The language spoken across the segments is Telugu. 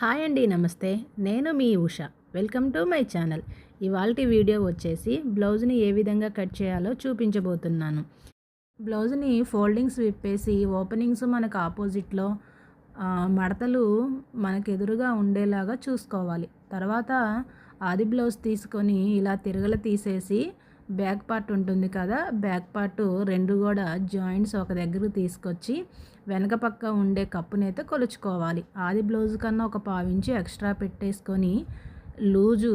హాయ్ అండి నమస్తే. నేను మీ Usha. Welcome to my channel. ఇవాళ వీడియో వచ్చేసి బ్లౌజ్ని ఏ విధంగా కట్ చేయాలో చూపించబోతున్నాను. బ్లౌజ్ని ఫోల్డింగ్స్ విప్పేసి ఓపెనింగ్స్ మనకు ఆపోజిట్లో మడతలు మనకు ఎదురుగా ఉండేలాగా చూసుకోవాలి. తర్వాత ఆది బ్లౌజ్ తీసుకొని ఇలా తిరగల తీసేసి బ్యాక్ పార్ట్ ఉంటుంది కదా బ్యాక్ పార్ట్ రెండు కూడా జాయింట్స్ ఒక దగ్గర తీసుకొచ్చి వెనక పక్క ఉండే కప్పునైతే కొలుచుకోవాలి. ఆది బ్లౌజ్ కన్నా ఒక పావించి ఎక్స్ట్రా పెట్టేసుకొని లూజు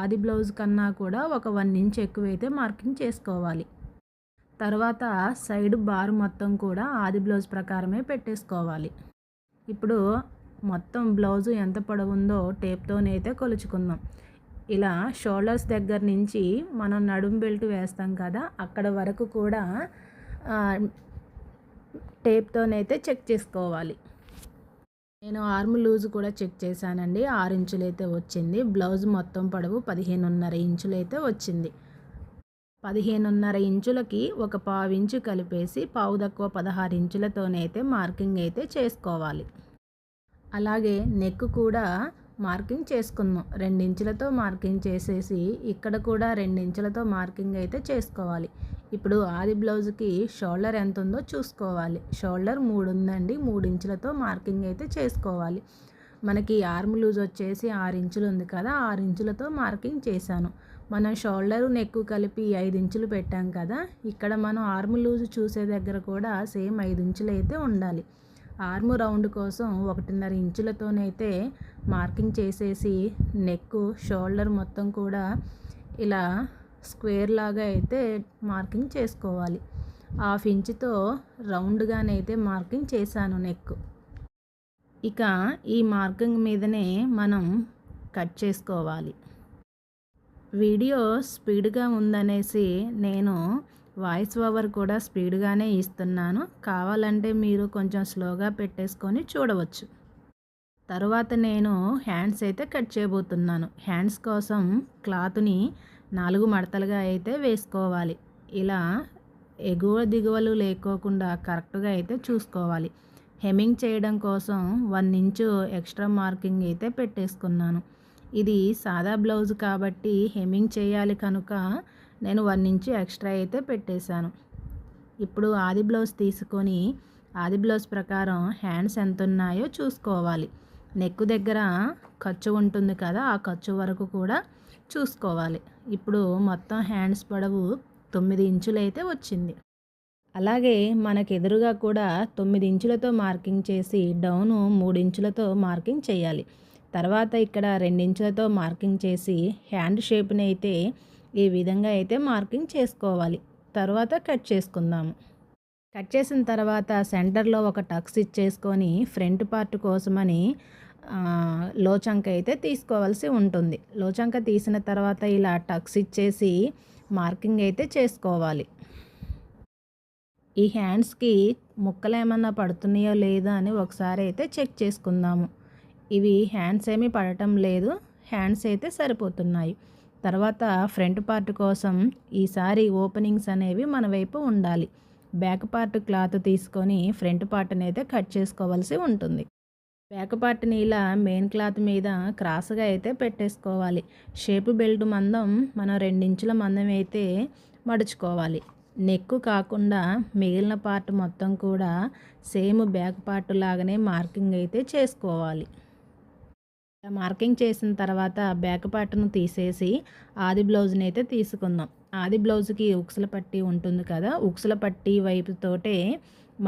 ఆది బ్లౌజ్ కన్నా కూడా ఒక వన్ ఇంచ్ ఎక్కువైతే మార్కింగ్ చేసుకోవాలి. తర్వాత సైడ్ బార్ మొత్తం కూడా ఆది బ్లౌజ్ ప్రకారమే పెట్టేసుకోవాలి. ఇప్పుడు మొత్తం బ్లౌజు ఎంత పొడవుందో టేప్తోనైతే కొలుచుకుందాం. ఇలా షోల్డర్స్ దగ్గర నుంచి మనం నడుం బెల్ట్ వేస్తాం కదా అక్కడ వరకు కూడా టేప్తోనైతే చెక్ చేసుకోవాలి. నేను ఆర్మ్ లూజ్ కూడా చెక్ చేశానండి ఆరు ఇంచులైతే వచ్చింది. బ్లౌజ్ మొత్తం పొడవు పదిహేనున్నర ఇంచులైతే వచ్చింది. పదిహేనున్నర ఇంచులకి ఒక పావు ఇంచు కలిపేసి పావు తక్కువ పదహారు ఇంచులతోనైతే మార్కింగ్ అయితే చేసుకోవాలి. అలాగే నెక్ కూడా మార్కింగ్ చేసుకుందాం. రెండించులతో మార్కింగ్ చేసేసి ఇక్కడ కూడా రెండించులతో మార్కింగ్ అయితే చేసుకోవాలి. ఇప్పుడు ఆది బ్లౌజ్కి షోల్డర్ ఎంత ఉందో చూసుకోవాలి. షోల్డర్ మూడు ఉందండి మూడు ఇంచులతో మార్కింగ్ అయితే చేసుకోవాలి. మనకి ఆర్మ్ లూజ్ వచ్చేసి ఆరు ఇంచులు ఉంది కదా ఆరు ఇంచులతో మార్కింగ్ చేశాను. మనం షోల్డర్ నెక్ కలిపి ఐదు ఇంచులు పెట్టాం కదా ఇక్కడ మనం ఆర్మ్ లూజ్ చూసే దగ్గర కూడా సేమ్ ఐదు ఇంచులు అయితే ఉండాలి. ఆర్మ్ రౌండ్ కోసం ఒకటిన్నర ఇంచులతోనైతే మార్కింగ్ చేసేసి నెక్ షోల్డర్ మొత్తం కూడా ఇలా స్క్వేర్ లాగా అయితే మార్కింగ్ చేసుకోవాలి. హాఫ్ ఇంచుతో రౌండ్గానైతే మార్కింగ్ చేశాను నెక్. ఇక ఈ మార్కింగ్ మీదనే మనం కట్ చేసుకోవాలి. వీడియో స్పీడ్గా ఉందనేసి నేను వాయిస్ ఓవర్ కూడా స్పీడ్గానే ఇస్తున్నాను. కావాలంటే మీరు కొంచెం స్లోగా పెట్టేసుకొని చూడవచ్చు. తర్వాత నేను హ్యాండ్స్ అయితే కట్ చేయబోతున్నాను. హ్యాండ్స్ కోసం క్లాత్ని నాలుగు మడతలుగా అయితే వేసుకోవాలి. ఇలా ఎగువ దిగువలు లేకోకుండా కరెక్ట్గా అయితే చూసుకోవాలి. హెమ్మింగ్ చేయడం కోసం వన్ ఇంచు ఎక్స్ట్రా మార్కింగ్ అయితే పెట్టేసుకున్నాను. ఇది సాదా బ్లౌజ్ కాబట్టి హెమ్మింగ్ చేయాలి కనుక నేను వన్ ఇంచు ఎక్స్ట్రా అయితే పెట్టేశాను. ఇప్పుడు ఆది బ్లౌజ్ తీసుకొని ఆది బ్లౌజ్ ప్రకారం హ్యాండ్స్ ఎంత ఉన్నాయో చూసుకోవాలి. నెక్ దగ్గర ఖర్చు ఉంటుంది కదా ఆ ఖర్చు వరకు కూడా చూసుకోవాలి. ఇప్పుడు మొత్తం హ్యాండ్స్ పొడవు తొమ్మిది ఇంచులు అయితే వచ్చింది. అలాగే మనకు ఎదురుగా కూడా తొమ్మిది ఇంచులతో మార్కింగ్ చేసి డౌను మూడు ఇంచులతో మార్కింగ్ చేయాలి. తర్వాత ఇక్కడ రెండించులతో మార్కింగ్ చేసి హ్యాండ్ షేప్ని అయితే ఈ విధంగా అయితే మార్కింగ్ చేసుకోవాలి. తర్వాత కట్ చేసుకుందాము. కట్ చేసిన తర్వాత సెంటర్లో ఒక టక్స్ ఇచ్చేసుకొని ఫ్రంట్ పార్ట్ కోసమని లోచంక అయితే తీసుకోవాల్సి ఉంటుంది. లోచంక తీసిన తర్వాత ఇలా టక్స్ ఇచ్చేసి మార్కింగ్ అయితే చేసుకోవాలి. ఈ హ్యాండ్స్కి ముక్కలు ఏమన్నా పడుతున్నాయో లేదా అని ఒకసారి అయితే చెక్ చేసుకుందాము. ఇవి హ్యాండ్స్ ఏమీ పడటం లేదు. హ్యాండ్స్ అయితే సరిపోతున్నాయి. తర్వాత ఫ్రంట్ పార్ట్ కోసం ఈసారి ఓపెనింగ్స్ అనేవి మన వైపు ఉండాలి. బ్యాక్ పార్ట్ క్లాత్ తీసుకొని ఫ్రంట్ పార్ట్ని అయితే కట్ చేసుకోవాల్సి ఉంటుంది. బ్యాక్ పార్ట్ని ఇలా మెయిన్ క్లాత్ మీద క్రాస్గా అయితే పెట్టేసుకోవాలి. షేప్ బెల్ట్ మందం మనం రెండించుల మందం అయితే మడుచుకోవాలి. నెక్ కాకుండా మిగిలిన పార్ట్ మొత్తం కూడా సేమ్ బ్యాక్ పార్ట్ లాగానే మార్కింగ్ అయితే చేసుకోవాలి. మార్కింగ్ చేసిన తర్వాత బ్యాక్ పార్ట్ను తీసేసి ఆది బ్లౌజ్ని అయితే తీసుకుందాం. ఆది బ్లౌజ్కి ఉక్సుల పట్టి ఉంటుంది కదా ఉక్సుల పట్టి వైపుతోటే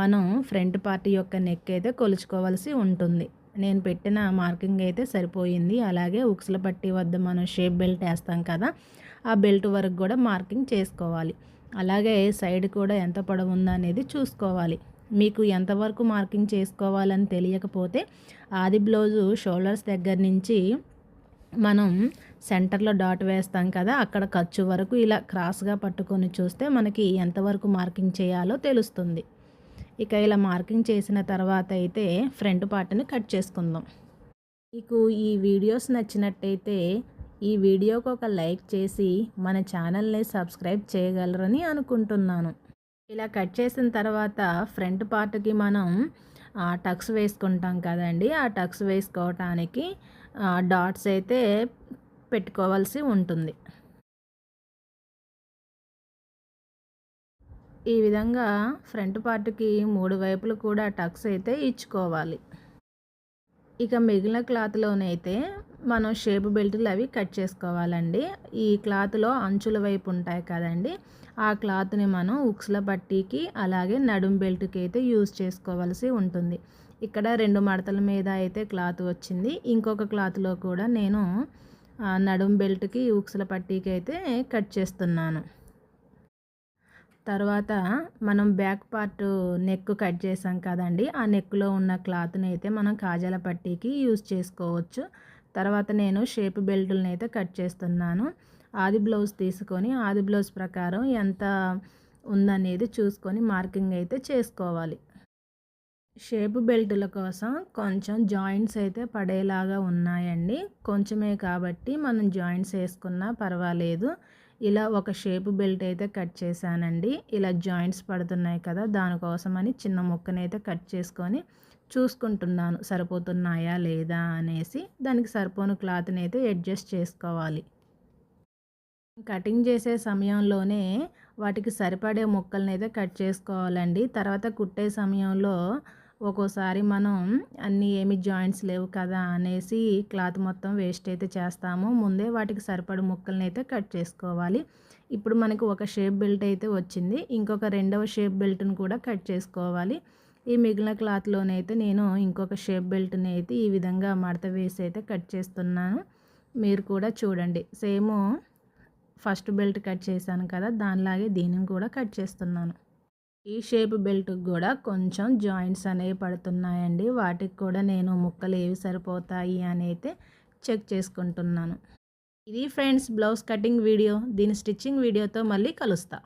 మనం ఫ్రంట్ పార్ట్ యొక్క నెక్ అయితే కొలుచుకోవాల్సి ఉంటుంది. నేను పెట్టిన మార్కింగ్ అయితే సరిపోయింది. అలాగే ఉక్సుల పట్టి వద్ద మనం షేప్ బెల్ట్ వేస్తాం కదా ఆ బెల్ట్ వరకు కూడా మార్కింగ్ చేసుకోవాలి. అలాగే సైడ్ కూడా ఎంత పొడవు ఉందా అనేది చూసుకోవాలి. మీకు ఎంతవరకు మార్కింగ్ చేసుకోవాలని తెలియకపోతే ఆది బ్లౌజు షోల్డర్స్ దగ్గర నుంచి మనం సెంటర్లో డాట్ వేస్తాం కదా అక్కడ ఖర్చు వరకు ఇలా క్రాస్గా పట్టుకొని చూస్తే మనకి ఎంతవరకు మార్కింగ్ చేయాలో తెలుస్తుంది. ఇక ఇలా మార్కింగ్ చేసిన తర్వాత అయితే ఫ్రంట్ పార్ట్ని కట్ చేసుకుందాం. మీకు ఈ వీడియోస్ నచ్చినట్టయితే ఈ వీడియోకి ఒక లైక్ చేసి మన ఛానల్ని సబ్స్క్రైబ్ చేయగలరని అనుకుంటున్నాను. ఇలా కట్ చేసిన తర్వాత ఫ్రంట్ పార్ట్కి మనం టక్స్ వేసుకుంటాం కదండి. ఆ టక్స్ వేసుకోవటానికి డాట్స్ అయితే పెట్టుకోవాల్సి ఉంటుంది. ఈ విధంగా ఫ్రంట్ పార్ట్కి మూడు వైపులు కూడా టక్స్ అయితే ఇచ్చుకోవాలి. ఇక మిగిలిన క్లాత్లోనైతే మనం షేప్ బెల్ట్లు అవి కట్ చేసుకోవాలండి. ఈ క్లాత్లో అంచుల వైపు ఉంటాయి కదండి. ఆ క్లాత్ని మనం ఉక్స్ల పట్టీకి అలాగే నడుం బెల్ట్కి అయితే యూజ్ చేసుకోవాల్సి ఉంటుంది. ఇక్కడ రెండు మడతల మీద అయితే క్లాత్ వచ్చింది. ఇంకొక క్లాత్లో కూడా నేను నడుం బెల్ట్కి ఉక్స్ల పట్టీకి అయితే కట్ చేస్తున్నాను. తర్వాత మనం బ్యాక్ పార్ట్ నెక్ కట్ చేసాం కదండి. ఆ నెక్లో ఉన్న క్లాత్ని అయితే మనం కాజాల పట్టీకి యూజ్ చేసుకోవచ్చు. తర్వాత నేను షేప్ బెల్టులను అయితే కట్ చేస్తున్నాను. ఆది బ్లౌజ్ తీసుకొని ఆది బ్లౌజ్ ప్రకారం ఎంత ఉందనేది చూసుకొని మార్కింగ్ అయితే చేసుకోవాలి. షేప్ బెల్టుల కోసం కొంచెం జాయింట్స్ అయితే పడేలాగా ఉన్నాయండి. కొంచెమే కాబట్టి మనం జాయింట్స్ వేసుకున్నా పర్వాలేదు. ఇలా ఒక షేప్ బెల్ట్ అయితే కట్ చేశానండి. ఇలా జాయింట్స్ పడుతున్నాయి కదా దానికోసమని చిన్న ముక్కనైతే కట్ చేసుకొని చూసుకుంటున్నాను సరిపోతున్నాయా లేదా అనేసి దానికి సరిపోని క్లాత్ని అయితే అడ్జస్ట్ చేసుకోవాలి. కటింగ్ చేసే సమయంలోనే వాటికి సరిపడే ముక్కల్ని అయితే కట్ చేసుకోవాలండి. తర్వాత కుట్టే సమయంలో ఒక్కోసారి మనం అన్నీ ఏమి జాయింట్స్ లేవు కదా అనేసి క్లాత్ మొత్తం వేస్ట్ అయితే చేస్తాము. ముందే వాటికి సరిపడే ముక్కల్ని అయితే కట్ చేసుకోవాలి. ఇప్పుడు మనకు ఒక షేప్ బెల్ట్ అయితే వచ్చింది. ఇంకొక రెండవ షేప్ బెల్ట్ని కూడా కట్ చేసుకోవాలి. ఈ మిగిలిన క్లాత్లోనైతే నేను ఇంకొక షేప్ బెల్ట్ని అయితే ఈ విధంగా మడత వేసి అయితే కట్ చేస్తున్నాను. మీరు కూడా చూడండి. సేమ్ ఫస్ట్ బెల్ట్ కట్ చేశాను కదా దానిలాగే దీనిని కూడా కట్ చేస్తున్నాను. ఈ షేప్ బెల్ట్కి కూడా కొంచెం జాయింట్స్ అనేవి పడుతున్నాయండి. వాటికి కూడా నేను ముక్కలు ఏవి సరిపోతాయి అని అయితే చెక్ చేసుకుంటున్నాను. ఇది ఫ్రెండ్స్ బ్లౌజ్ కటింగ్ వీడియో. దీని స్టిచ్చింగ్ వీడియోతో మళ్ళీ కలుస్తా.